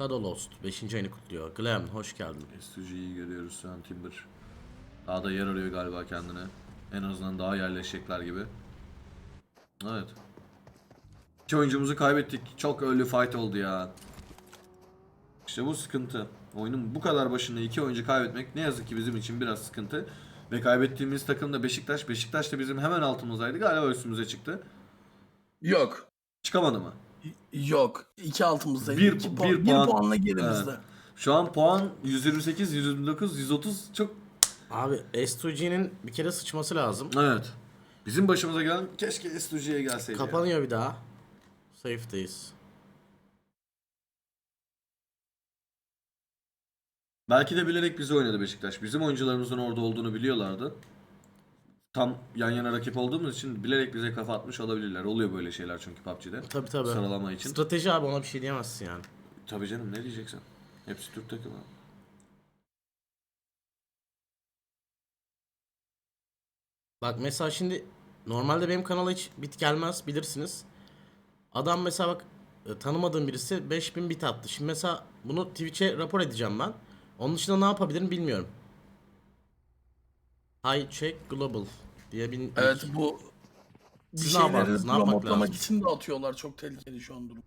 Kadolost 5. ayını kutluyor. Glam hoş geldin. SUG'yi görüyoruz şu an Timber. Daha da yer arıyor galiba kendine. En azından daha yerleşecekler gibi. Evet. İki oyuncumuzu kaybettik. Çok early fight oldu ya. İşte bu sıkıntı. Oyunun bu kadar başında iki oyuncu kaybetmek ne yazık ki bizim için biraz sıkıntı. Ve kaybettiğimiz takım da Beşiktaş. Beşiktaş da bizim hemen altımızdaydı. Galiba üstümüze çıktı. Yok. Çıkamadı mı? Yok. İki altımızdaydı. Bir- puan, bir puan- puanla gerimizde. Evet. Şu an puan 128, 129, 130 çok Abi S2G'nin bir kere sıçması lazım. Evet. Bizim başımıza gelen keşke SUG'ye gelseydi. ya. Kapanıyor bir daha. Safe'deyiz. Belki de bilerek bizi oynadı Beşiktaş. Bizim oyuncularımızın orada olduğunu biliyorlardı. Tam yan yana rakip olduğumuz için bilerek bize kafa atmış olabilirler. Oluyor böyle şeyler çünkü PUBG'de. Tabi tabi. Sıralama için. Strateji abi ona bir şey diyemezsin yani. Tabii canım ne diyeceksin? Hepsi Türk takımı. Bak mesela şimdi normalde benim kanala hiç bit gelmez bilirsiniz. Adam mesela bak e, tanımadığım birisi 5000 bit attı. Şimdi mesela bunu Twitch'e rapor edeceğim ben. Onun dışında ne yapabilirim bilmiyorum. High check global diye bir Evet bu bir Siz ne şeyleri yapardınız? Ne yapmak promotlamak lazım? için de atıyorlar. Çok tehlikeli şu an durum.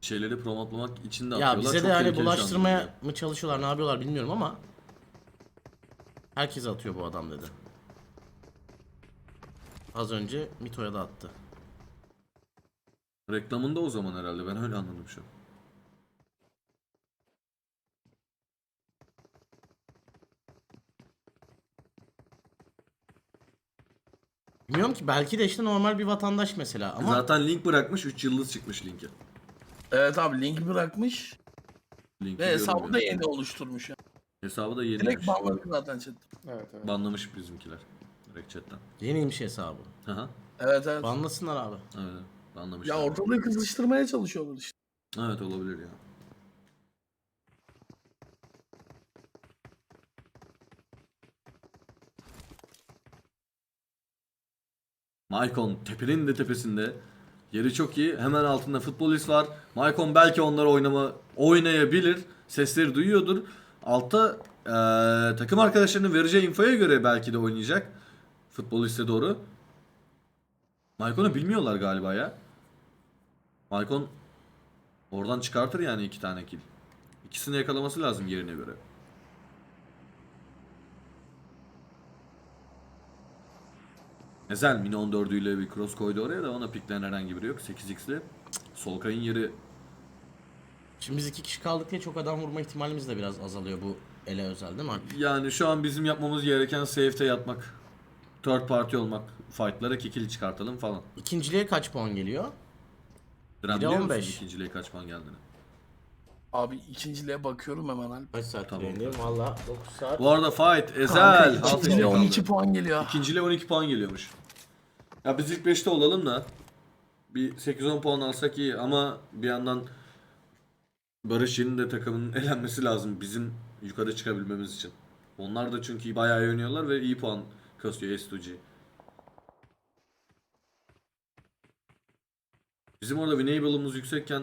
Şeyleri promotlamak için de Ya atıyorlar. bize Çok de hani tehlikeli şu an bulaştırmaya mı çalışıyorlar ne yapıyorlar bilmiyorum ama Herkes atıyor bu adam dedi. Az önce Mito'ya da attı. Reklamında o zaman herhalde. Ben öyle anladım şu an. Bilmiyorum ki belki de işte normal bir vatandaş mesela ama Zaten link bırakmış 3 yıldız çıkmış linki. Evet abi link bırakmış Linki ve hesabı da yeni oluşturmuş. Yani. Hesabı da Direkt yeniymiş. banladı zaten chat. Evet evet. Banlamış bizimkiler. Direkt chatten. yeniymiş hesabı. Aha. Evet evet. Banlasınlar abi. Evet. Banlamışlar. Ya ortalığı kızıştırmaya çalışıyorlar işte. Evet olabilir ya. Maicon tepenin de tepesinde. Yeri çok iyi. Hemen altında futbolist var. Maicon belki onları oynama oynayabilir. Sesleri duyuyordur. Altta eee, takım arkadaşlarının vereceği infoya göre belki de oynayacak. Futboliste doğru. Maicon'u bilmiyorlar galiba ya. Maicon Oradan çıkartır yani iki tane kill. İkisini yakalaması lazım yerine göre. Ezel Mini 14 ile bir cross koydu oraya da ona pikleyen herhangi biri yok. 8x'li. Solkay'ın yeri Şimdi biz iki kişi kaldık diye çok adam vurma ihtimalimiz de biraz azalıyor bu ele özel değil mi Alp? yani şu an bizim yapmamız gereken safe'te yatmak. Third party olmak. Fight'lara kill çıkartalım falan. İkinciliğe kaç puan geliyor? Diren biliyor musun 15. ikinciliğe kaç puan geldiğini? Abi ikinciliğe bakıyorum hemen Alp. Kaç saat Tamam. yayındayım? Valla 9 saat. Bu arada fight Ezel. Kanka alt ikinciliğe eşek 12 kaldı. puan geliyor. İkinciliğe 12 puan geliyormuş. Ya biz ilk 5'te olalım da bir 8-10 puan alsak iyi ama bir yandan Barış Yeni de takımın elenmesi lazım bizim yukarı çıkabilmemiz için. Onlar da çünkü bayağı iyi oynuyorlar ve iyi puan kasıyor S2G. Bizim orada winable'ımız yüksekken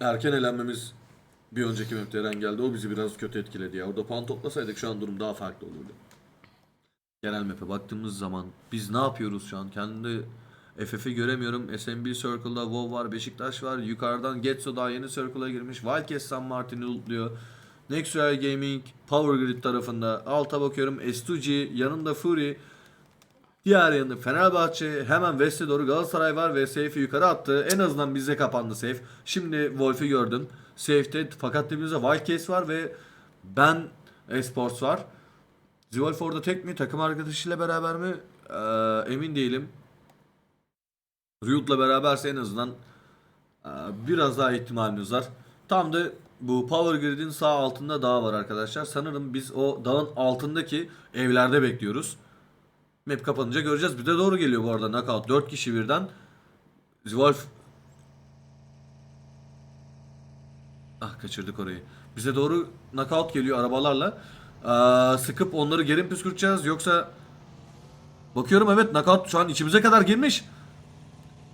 erken elenmemiz bir önceki map'ten geldi. O bizi biraz kötü etkiledi ya. Orada puan toplasaydık şu an durum daha farklı olurdu. Genel map'e baktığımız zaman biz ne yapıyoruz şu an? Kendi FF'i göremiyorum. SMB Circle'da WoW var, Beşiktaş var. Yukarıdan Getso daha yeni Circle'a girmiş. Wildcat San Martin'i lootluyor. Nexuel Gaming, Power Grid tarafında. Alta bakıyorum S2G, yanında Fury. Diğer yanında Fenerbahçe, hemen West'e doğru Galatasaray var ve safe'i yukarı attı. En azından bize kapandı safe. Şimdi Wolf'u gördüm. Safe'te fakat dibimizde Wildcats var ve Ben Esports var. Zwolf orada tek mi? Takım arkadaşıyla beraber mi? Ee, emin değilim. Ryut'la beraberse en azından ee, biraz daha ihtimalimiz var. Tam da bu Power Grid'in sağ altında dağ var arkadaşlar. Sanırım biz o dağın altındaki evlerde bekliyoruz. Map kapanınca göreceğiz. Bir de doğru geliyor bu arada knockout. 4 kişi birden. Zwolf Ah kaçırdık orayı. Bize doğru knockout geliyor arabalarla. Aa, sıkıp onları geri püskürteceğiz yoksa Bakıyorum evet knockout şu an içimize kadar girmiş.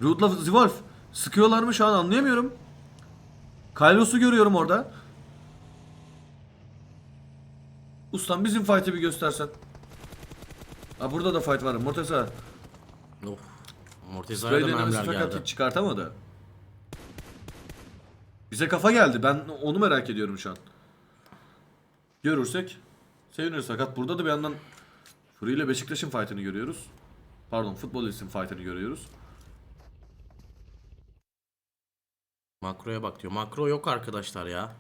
Root'la Zwolf. Sıkıyorlar mı şu an anlayamıyorum. Kaylos'u görüyorum orada. Ustam bizim fight'ı bir göstersen. Ha burada da fight var. Mortesa. Of. Morteza'ya da denemesi mermiler fakat geldi. hiç çıkartamadı. Bize kafa geldi. Ben onu merak ediyorum şu an. Görürsek seviniriz. Fakat burada da bir yandan Fury ile Beşiktaş'ın fight'ını görüyoruz. Pardon futbolistin fight'ını görüyoruz. Makroya bak diyor. Makro yok arkadaşlar ya.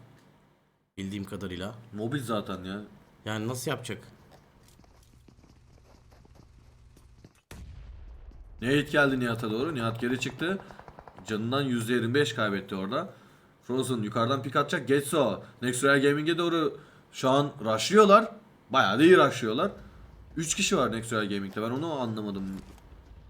Bildiğim kadarıyla. Mobil zaten ya. Yani nasıl yapacak? Nate geldi Nihat'a doğru. Nihat geri çıktı. Canından %25 kaybetti orada. Frozen yukarıdan pik atacak. Getso. Next Gaming'e doğru şu an rushlıyorlar. Bayağı da iyi rushlıyorlar. 3 kişi var Next Gaming'de. Ben onu anlamadım.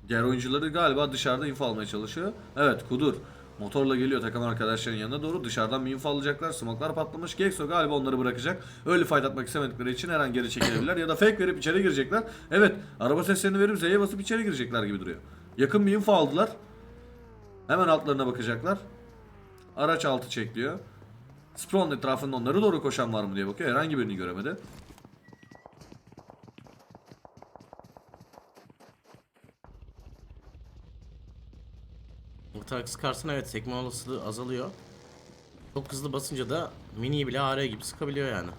Diğer oyuncuları galiba dışarıda info almaya çalışıyor. Evet Kudur. Motorla geliyor takım arkadaşlarının yanına doğru. Dışarıdan bir alacaklar. Smoklar patlamış. Gekso galiba onları bırakacak. Öyle fight atmak istemedikleri için her an geri çekilebilirler. ya da fake verip içeri girecekler. Evet. Araba seslerini verip Z'ye basıp içeri girecekler gibi duruyor. Yakın bir aldılar. Hemen altlarına bakacaklar. Araç altı çekliyor. Spawn etrafında onları doğru koşan var mı diye bakıyor. Herhangi birini göremedi. Ortak sıkarsın evet sekme olasılığı azalıyor. Çok hızlı basınca da mini bile AR gibi sıkabiliyor yani.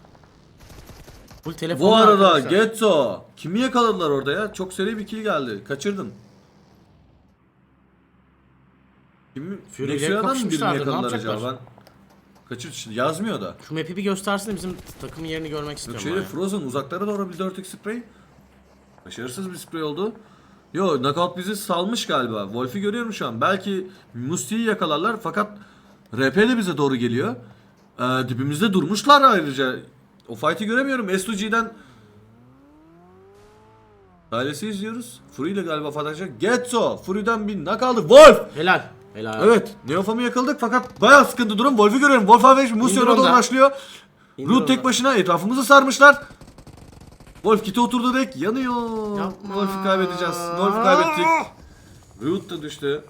Telefon Bu arada Getso. Kimi yakaladılar orada ya? Çok seri bir kill geldi. Kaçırdın. Kimi? Nexus'dan mı birini yakaladılar acaba? Ben kaçır yazmıyor da. Şu map'i bir göstersin bizim takımın yerini görmek istiyorum. ya. Frozen uzaklara doğru bir 4x spray. Başarısız bir spray oldu. Yo knockout bizi salmış galiba. Wolf'i görüyorum şu an. Belki Musti'yi yakalarlar fakat RP de bize doğru geliyor. Ee, dibimizde durmuşlar ayrıca. O fight'i göremiyorum. S2G'den Ailesi izliyoruz. Fury ile galiba fight atacak. Getso. Fury'den bir knock aldı. Wolf. Helal. Helal. Evet. Neofam'ı yakaladık fakat bayağı sıkıntı durum. Wolf'u görüyorum. Wolf Musyo'na İndir doğru başlıyor. Root tek başına etrafımızı sarmışlar. Wolf kiti oturdu direkt yanıyor. Yapma. Wolf'u kaybedeceğiz. Wolf'u kaybettik. Root da düştü.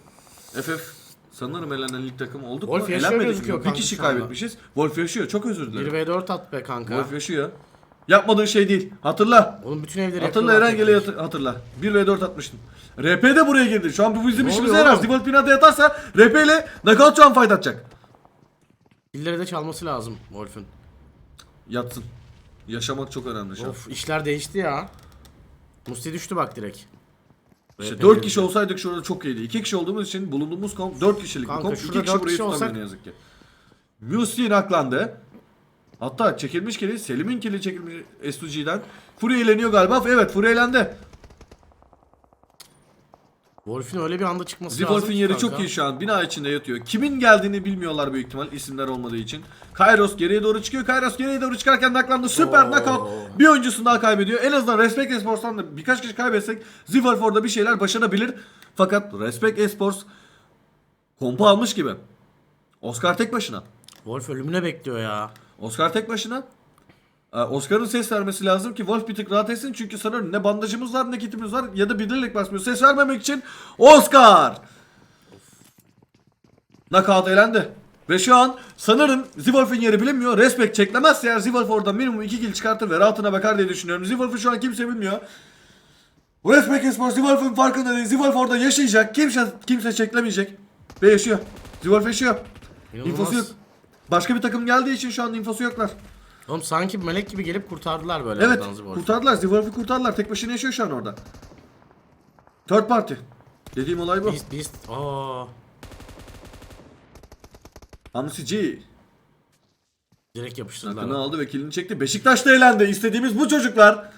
FF sanırım elenen lig takım olduk Wolf mu? yaşıyor Elenmedik gözüküyor mi? Bir kanka kişi şu anda. kaybetmişiz. Wolf yaşıyor. Çok özür dilerim. 1v4 at be kanka. Wolf yaşıyor. Yapmadığın şey değil. Hatırla. Oğlum bütün evleri Hatırla yakıyorlar Erengele'yi tekrar. hatır- hatırla. 1 ve 4 atmıştın. RP de buraya girdi. Şu an bu bizim Ne işimize oluyor yarar. oğlum? Default binada yatarsa RP ile knockout şu an fight atacak. Killeri de çalması lazım Wolf'ün. Yatsın. Yaşamak çok önemli şu an. Of işler değişti ya. Musti düştü bak direkt. İşte RP 4 girdi. kişi olsaydık şurada çok iyiydi. 2 kişi olduğumuz için bulunduğumuz komp 4 kişilik Kanka bir komp. şurada 2 kişi dört burayı kişi tutamıyor olsak- ne yazık ki. Musti naklandı. Hatta çekilmiş kili, Selim'in kili çekilmiş S2G'den. Fury eğleniyor galiba. Evet Fury eğlendi. Wolf'ün öyle bir anda çıkması lazım. Zivolf'in ki yeri kanka. çok iyi şu an. Bina içinde yatıyor. Kimin geldiğini bilmiyorlar büyük ihtimal isimler olmadığı için. Kairos geriye doğru çıkıyor. Kairos geriye doğru çıkarken naklandı. Süper Oo. knockout. Bir oyuncusunu daha kaybediyor. En azından Respect Esports'tan da birkaç kişi kaybetsek Zivolf orada bir şeyler başarabilir. Fakat Respect Esports kompu almış gibi. Oscar tek başına. Wolf ölümüne bekliyor ya. Oscar tek başına. Ee, Oscar'ın ses vermesi lazım ki Wolf bir tık rahat etsin çünkü sanırım ne bandajımız var ne kitimiz var ya da bilerek basmıyor. Ses vermemek için Oscar! Knockout elendi. Ve şu an sanırım Zivolf'un yeri bilinmiyor. Respect çeklemezse eğer Zivolf orada minimum 2 kill çıkartır ve rahatına bakar diye düşünüyorum. Zivolf'u şu an kimse bilmiyor. Respect Espor Zivolf'un farkında değil. Zivolf orada yaşayacak. Kimse kimse çeklemeyecek. Ve yaşıyor. Zivolf yaşıyor. İnanılmaz. İnfosu yok. Başka bir takım geldiği için şu an infosu yoklar. Oğlum sanki melek gibi gelip kurtardılar böyle Evet oradan Wolf'u. kurtardılar. Zivolf'u kurtardılar. Tek başına yaşıyor şu an orada. Third party. Dediğim olay bu. Beast Beast. Aa. Hamsi G. Direkt yapıştırdılar. Hakkını aldı ve kilini çekti. Beşiktaş da elendi. İstediğimiz bu çocuklar.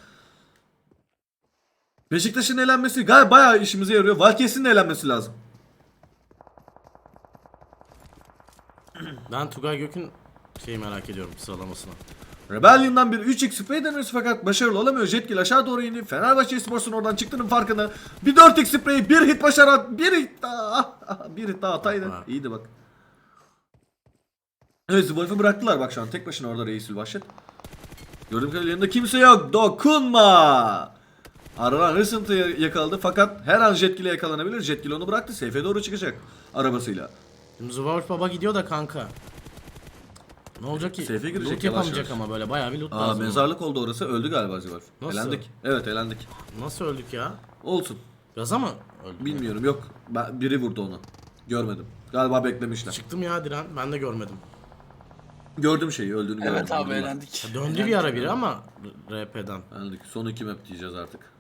Beşiktaş'ın elenmesi gayet bayağı işimize yarıyor. Valkes'in de elenmesi lazım. Ben Tugay Gök'ün şeyi merak ediyorum sıralamasını. Rebellion'dan bir 3x spray denemesi fakat başarılı olamıyor. Jetkill aşağı doğru indi. Fenerbahçe Sports'un oradan çıktığının farkında. Bir 4x spray, bir hit başaran, bir hit daha. Bir hit daha hataydı. Yapma. İyiydi bak. Evet Wolf'u bıraktılar bak şu an. Tek başına orada Reisül Vahşet. Gördüğüm kadarıyla yanında kimse yok. Dokunma. Aranan Recent'ı yakaladı fakat her an Jetgil'e yakalanabilir. Jetgil onu bıraktı. Seyfe doğru çıkacak arabasıyla. Zıvavuş Baba gidiyor da kanka. Ne olacak ki? Seyfe girecek loot yavaş yapamayacak yavaş. ama böyle bayağı bir loot Aa lazım. mezarlık oldu orası. Öldü galiba Zivarf. Nasıl? Elendik. Evet elendik. Nasıl öldük ya? Olsun. Gaza mı öldük? Bilmiyorum yok. Ben, biri vurdu onu. Görmedim. Galiba beklemişler. Çıktım ya Diren. Ben de görmedim. Gördüm şeyi öldüğünü gördüm. Evet abi Vurdular. eğlendik. Döndü bir ara biri ama RP'den. Elendik. Son iki map diyeceğiz artık.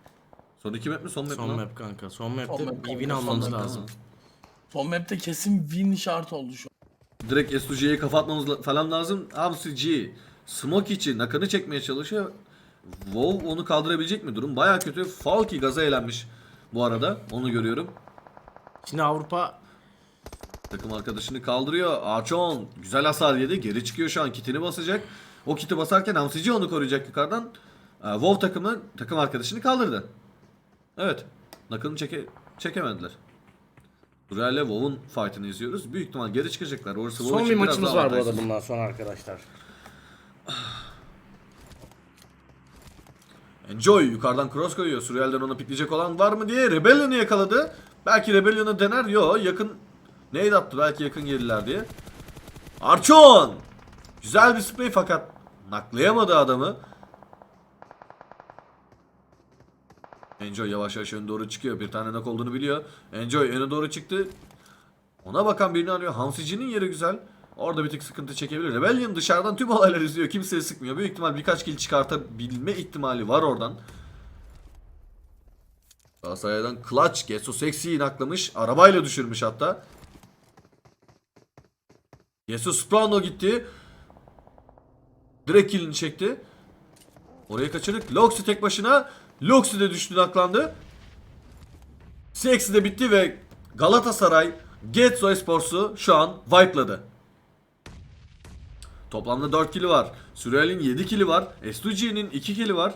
Son iki map mi son map Son mi? map kanka. Son map'te map bir kanka, win son almamız map, lazım. Son map'te kesin win şart oldu şu an. Direkt S2G'ye kafa atmamız la- falan lazım. Hamsi G. Smoke için nakını çekmeye çalışıyor. WoW onu kaldırabilecek mi durum? Baya kötü. Falky gaza eğlenmiş bu arada. Onu görüyorum. Şimdi Avrupa Takım arkadaşını kaldırıyor. Archon güzel hasar yedi. Geri çıkıyor şu an. Kitini basacak. O kiti basarken Hamsici onu koruyacak yukarıdan. Ee, WoW takımı takım arkadaşını kaldırdı. Evet. Nakını çeke çekemediler. Dural'le WoW'un fight'ını izliyoruz. Büyük ihtimal geri çıkacaklar. Orası son bir maçımız var bu arada avantajsız. bundan sonra arkadaşlar. Enjoy yukarıdan cross koyuyor. Surreal'den onu pikleyecek olan var mı diye Rebellion'ı yakaladı. Belki Rebellion'ı dener. Yo yakın neydi attı belki yakın gelirler diye. Archon! Güzel bir sprey fakat naklayamadı adamı. Enjoy yavaş yavaş öne doğru çıkıyor. Bir tane nak olduğunu biliyor. Enjoy öne doğru çıktı. Ona bakan birini arıyor. Hamsici'nin yeri güzel. Orada bir tık sıkıntı çekebilir. Rebellion dışarıdan tüm olayları izliyor. Kimseye sıkmıyor. Büyük ihtimal birkaç kill çıkartabilme ihtimali var oradan. Galatasaray'dan Clutch. Gesso Sexi'yi naklamış. Arabayla düşürmüş hatta. Gesso Sprano gitti. Direkt killini çekti. Orayı kaçırdık. Loxi tek başına. Loxi de düştü naklandı. Sexi de bitti ve Galatasaray Getso Esports'u şu an wipe'ladı. Toplamda 4 kili var. Surreal'in 7 kili var. S2G'nin 2 kili var.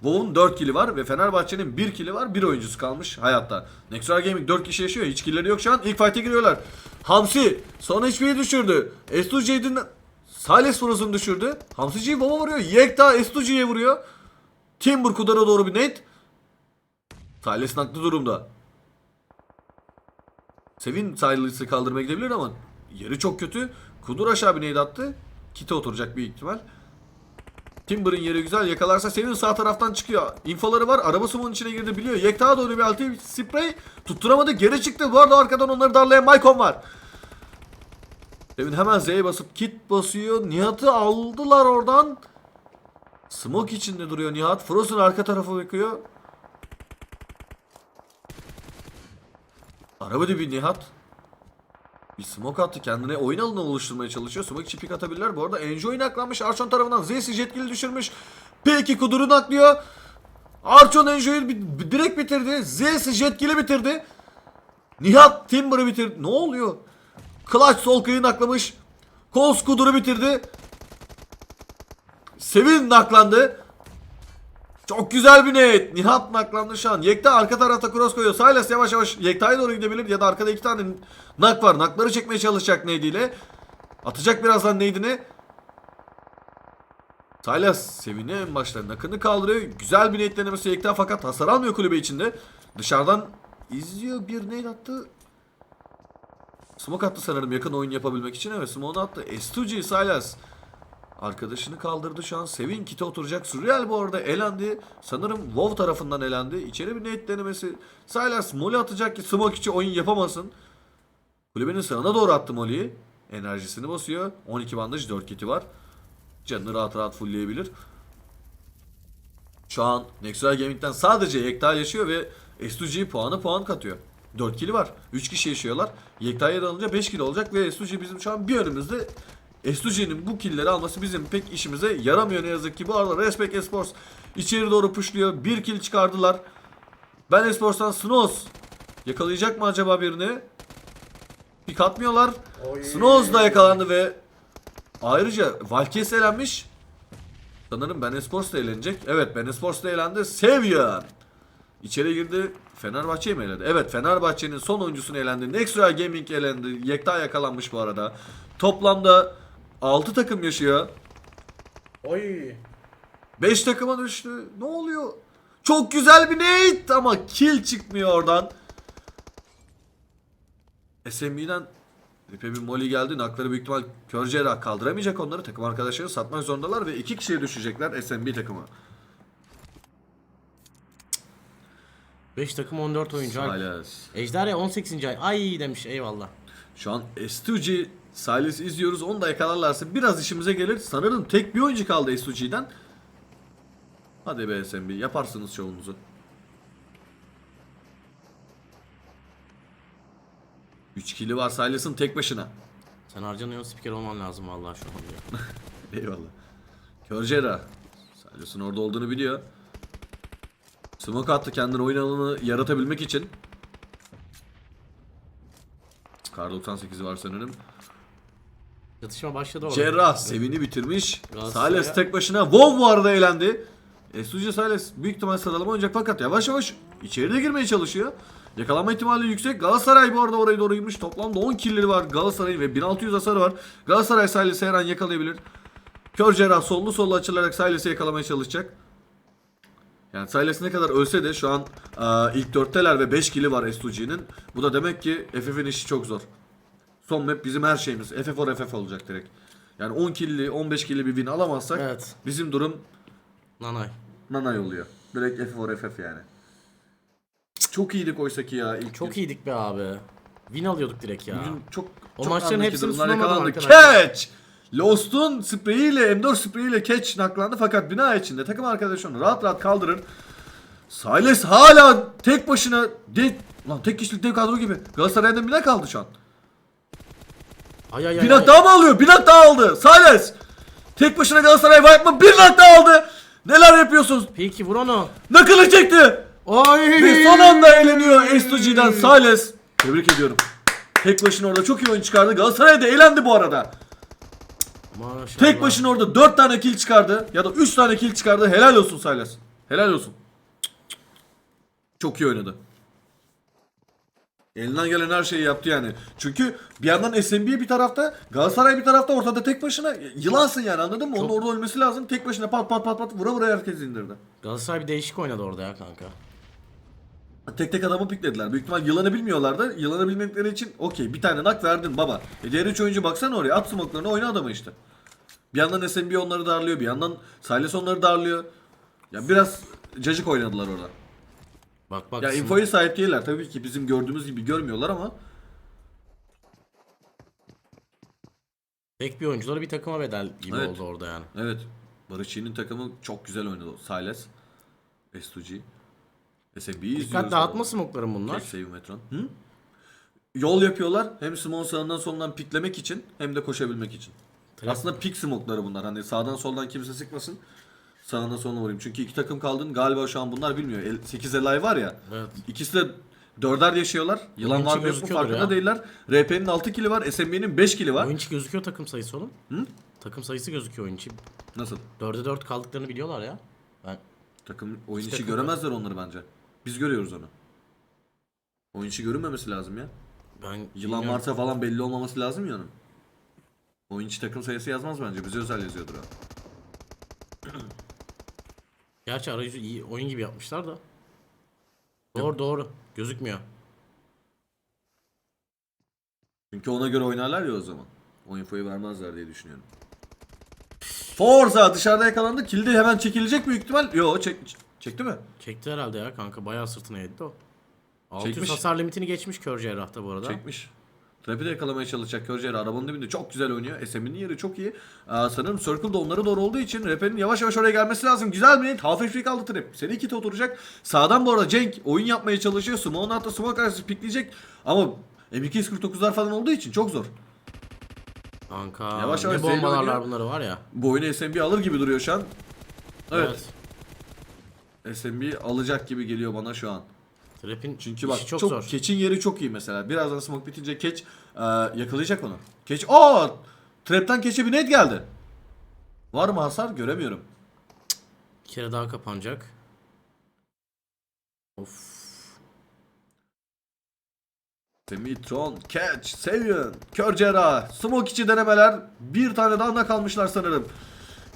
WoW'un 4 kili var ve Fenerbahçe'nin 1 kili var. Bir oyuncusu kalmış hayatta. Nexual Gaming 4 kişi yaşıyor. Hiç killeri yok şu an. İlk fight'e giriyorlar. Hamsi son HP'yi düşürdü. S2G'nin Sales Frost'unu düşürdü. Hamsi G baba vuruyor. Yekta S2G'ye vuruyor. Timber Kudar'a doğru bir net. Sales naklı durumda. Sevin Silas'ı kaldırmaya gidebilir ama yeri çok kötü. Kudur aşağı bir nade attı. Kite oturacak büyük ihtimal. Timber'ın yeri güzel yakalarsa Sevin sağ taraftan çıkıyor. Infoları var. Arabası bunun içine girdi biliyor. Yekta doğru bir altı sprey tutturamadı. Geri çıktı. Bu arada arkadan onları darlayan Maicon var. Sevin hemen Z'ye basıp kit basıyor. Nihat'ı aldılar oradan. Smoke içinde duruyor Nihat. Frozen arka tarafa bakıyor. Araba bir Nihat. Bir smoke attı kendine oyun alanı oluşturmaya çalışıyor. Smoke içi pik atabilirler. Bu arada Enjoy naklanmış. Archon tarafından Z'si jetkili düşürmüş. Peki Kudur'u naklıyor. Archon Enjoy'u direkt bitirdi. Z'si jetkili bitirdi. Nihat Timber'ı bitirdi. Ne oluyor? Clutch Solkay'ı naklamış. Kols Kudur'u bitirdi. Sevin naklandı. Çok güzel bir net. Nihat naklandı şu an. Yekta arka tarafta cross koyuyor. Silas yavaş yavaş Yekta'ya doğru gidebilir ya da arkada iki tane nak var. Nakları çekmeye çalışacak neydiyle. Atacak birazdan neydini. Silas seviniyor en başta. Nakını kaldırıyor. Güzel bir net denemesi Yekta fakat hasar almıyor kulübe içinde. Dışarıdan izliyor. Bir nade attı. Smoke attı sanırım yakın oyun yapabilmek için. Evet smoke'unu attı. S2G Silas. Arkadaşını kaldırdı şu an. Sevin kite oturacak. Surreal bu arada elendi. Sanırım WoW tarafından elendi. İçeri bir net denemesi. Silas moli atacak ki Smoke içi oyun yapamasın. Kulübenin sağına doğru attı moliyi. Enerjisini basıyor. 12 bandaj 4 kiti var. Canını rahat rahat fullleyebilir. Şu an Nexual Gaming'den sadece Yekta yaşıyor ve S2G puanı puan katıyor. 4 kili var. 3 kişi yaşıyorlar. Yekta'ya da alınca 5 kilo olacak ve S2G bizim şu an bir önümüzde. S2G'nin bu killleri alması bizim pek işimize yaramıyor ne yazık ki. Bu arada Respect Esports içeri doğru pushluyor. Bir kill çıkardılar. Ben Esports'tan Snows yakalayacak mı acaba birini? Pik atmıyorlar. Snows da yakalandı ve ayrıca Valkes elenmiş. Sanırım Ben Esports da eğlenecek. Evet Ben Esports da eğlendi. Seviyen. İçeri girdi. Fenerbahçe'yi mi elendi? Evet Fenerbahçe'nin son oyuncusunu elendi. Nexual Gaming elendi. Yekta yakalanmış bu arada. Toplamda 6 takım yaşıyor. Oy. 5 takıma düştü. Ne oluyor? Çok güzel bir nade ama kill çıkmıyor oradan. SMB'den Ripe bir molly geldi. Nakları büyük ihtimal kör cerrah kaldıramayacak onları. Takım arkadaşları satmak zorundalar ve iki kişiye düşecekler SMB takımı. 5 takım 14 oyuncu. Silas. Ejderha 18. ay. Ay demiş eyvallah. Şu an S2G Silas izliyoruz. Onu da yakalarlarsa biraz işimize gelir. Sanırım tek bir oyuncu kaldı S2G'den. Hadi be SMB yaparsınız şovunuzu. 3 kili var Silas'ın tek başına. Sen harcanıyor spiker olman lazım vallahi şu an. Eyvallah. Kör cerrah. Silas'ın orada olduğunu biliyor. Smoke attı kendine oyun alanı yaratabilmek için. Kar 98'i var sanırım. Çatışma başladı orada. Cerrah sevini bitirmiş. Silas tek başına. WoW bu arada eğlendi. Estuji Silas büyük ihtimal sıralama oynayacak fakat yavaş yavaş içeri de girmeye çalışıyor. Yakalanma ihtimali yüksek. Galatasaray bu arada oraya doğru girmiş. Toplamda 10 killleri var Galatasaray'ın ve 1600 hasarı var. Galatasaray Silas'ı her an yakalayabilir. Kör cerrah sollu sollu açılarak Silas'ı yakalamaya çalışacak. Yani Silas ne kadar ölse de şu an aa, ilk dörtteler ve 5 kili var Estuji'nin. Bu da demek ki FF'in işi çok zor. Son map bizim her şeyimiz. FF or FF olacak direkt. Yani 10 killi, 15 killi bir win alamazsak Evet. bizim durum Nanay. nanay oluyor. Direkt FF or FF yani. Çok iyiydik oysa ki ya ilk Çok gün. iyiydik be abi. Win alıyorduk direkt ya. Bugün çok O çok maçların andaki hepsini durumlar sunamadım yakalandı. arkadaşlar. Catch! Lost'un spreyiyle M4 spreyiyle catch naklandı fakat bina içinde takım arkadaşı onu rahat rahat kaldırır. Silas hala tek başına de, lan tek kişilik dev kadro gibi. Galatasaray'dan bina kaldı şu an. Ay ay ay. Bir nak ay. daha mı alıyor? Bir nak daha aldı. Silas. Tek başına Galatasaray wipe mı? Bir nak daha aldı. Neler yapıyorsunuz? Peki vur onu. Nakını çekti. Oy. Ve son anda eğleniyor S2G'den Silas. Tebrik ediyorum. Tek başına orada çok iyi oyun çıkardı. Galatasaray da eğlendi bu arada. Maşallah. Tek başına orada 4 tane kill çıkardı. Ya da 3 tane kill çıkardı. Helal olsun Silas. Helal olsun. Çok iyi oynadı. Elinden gelen her şeyi yaptı yani. Çünkü bir yandan SMB bir tarafta, Galatasaray bir tarafta ortada tek başına yılansın yani anladın mı? Onun Çok- orada ölmesi lazım. Tek başına pat pat pat pat vura vura herkes indirdi. Galatasaray bir değişik oynadı orada ya kanka. Tek tek adamı piklediler. Büyük ihtimal yılanı bilmiyorlardı. Yılanı bilmedikleri için okey bir tane nak verdin baba. E diğer üç oyuncu baksana oraya at smoke'larını oyna adamı işte. Bir yandan SMB onları darlıyor. Bir yandan Silas onları darlıyor. Ya biraz cacık oynadılar orada. Bak bak. Ya şimdi- infoya sahip değiller. Tabii ki bizim gördüğümüz gibi görmüyorlar ama Tek bir oyuncuları bir takıma bedel gibi Evet. oldu orada yani. evet. Barış Yiğit'in takımı çok güzel oynadı. Silas, S2G, SMB'yi izliyoruz. Dikkat dağıtma smoke'ların bunlar. Tek Metron. Hı? Yol yapıyorlar. Hem Simon sağından soldan piklemek için hem de koşabilmek için. Aslında pik smoke'ları bunlar. Hani sağdan soldan kimse sıkmasın. Sağına soluna vurayım. Çünkü iki takım kaldın. Galiba şu an bunlar bilmiyor. El- 8 elay var ya. Evet. İkisi de dörder yaşıyorlar. Yılan Oyuncu var mı yok mu gözüküyordur farkında ya. değiller. RP'nin 6 kili var. SMB'nin 5 kili var. Oyun içi gözüküyor takım sayısı oğlum. Hı? Takım sayısı gözüküyor oyun içi. Nasıl? 4'e 4 kaldıklarını biliyorlar ya. Ben Takım oyun İşte takım- göremezler onları bence. Biz görüyoruz onu. Oyun içi görünmemesi lazım ya. ben Yılan bilmiyorum. varsa falan belli olmaması lazım ya onun. Oyun içi takım sayısı yazmaz bence. Bize özel yazıyordur o. Gerçi arayüzü iyi oyun gibi yapmışlar da. Doğru doğru. Gözükmüyor. Çünkü ona göre oynarlar ya o zaman. O infoyu vermezler diye düşünüyorum. Forza dışarıda yakalandı. Kilde hemen çekilecek büyük ihtimal. Yo çek, çekti mi? Çekti herhalde ya kanka. Bayağı sırtına yedi o. 600 Çekmiş. hasar limitini geçmiş kör cerrahta bu arada. Çekmiş. Trap'i de yakalamaya çalışacak Körcer. Arabanın dibinde çok güzel oynuyor. SM'nin yeri çok iyi. Aa, sanırım Circle da onlara doğru olduğu için Rapper'in yavaş yavaş oraya gelmesi lazım. Güzel mi? Half HP kaldı Trap. Seri kit oturacak. Sağdan bu arada Cenk oyun yapmaya çalışıyor. Smoke'un hatta Smoke arası pikleyecek. Ama M249'lar falan olduğu için çok zor. Kanka Yavaş yavaş ne bombalarlar bunları var ya. Bu oyunu SMB alır gibi duruyor şu an. Evet. Evet. SMB alacak gibi geliyor bana şu an. Trap'in Çünkü bak işi çok, çok, zor. Keç'in yeri çok iyi mesela. Birazdan smoke bitince Keç e, yakalayacak onu. Keç aa Trap'ten Keç'e bir net geldi. Var mı hasar göremiyorum. Bir kere daha kapanacak. Of. Semitron, Catch, Savion, Kör Cerrah, Smoke içi denemeler. Bir tane daha da kalmışlar sanırım.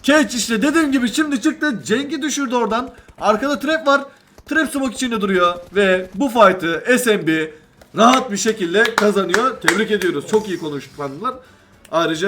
Cage işte dediğim gibi şimdi çıktı. Cenk'i düşürdü oradan. Arkada trap var. Trap smoke içinde duruyor. Ve bu fight'ı SMB rahat bir şekilde kazanıyor. Tebrik ediyoruz. Çok iyi konuştular. Ayrıca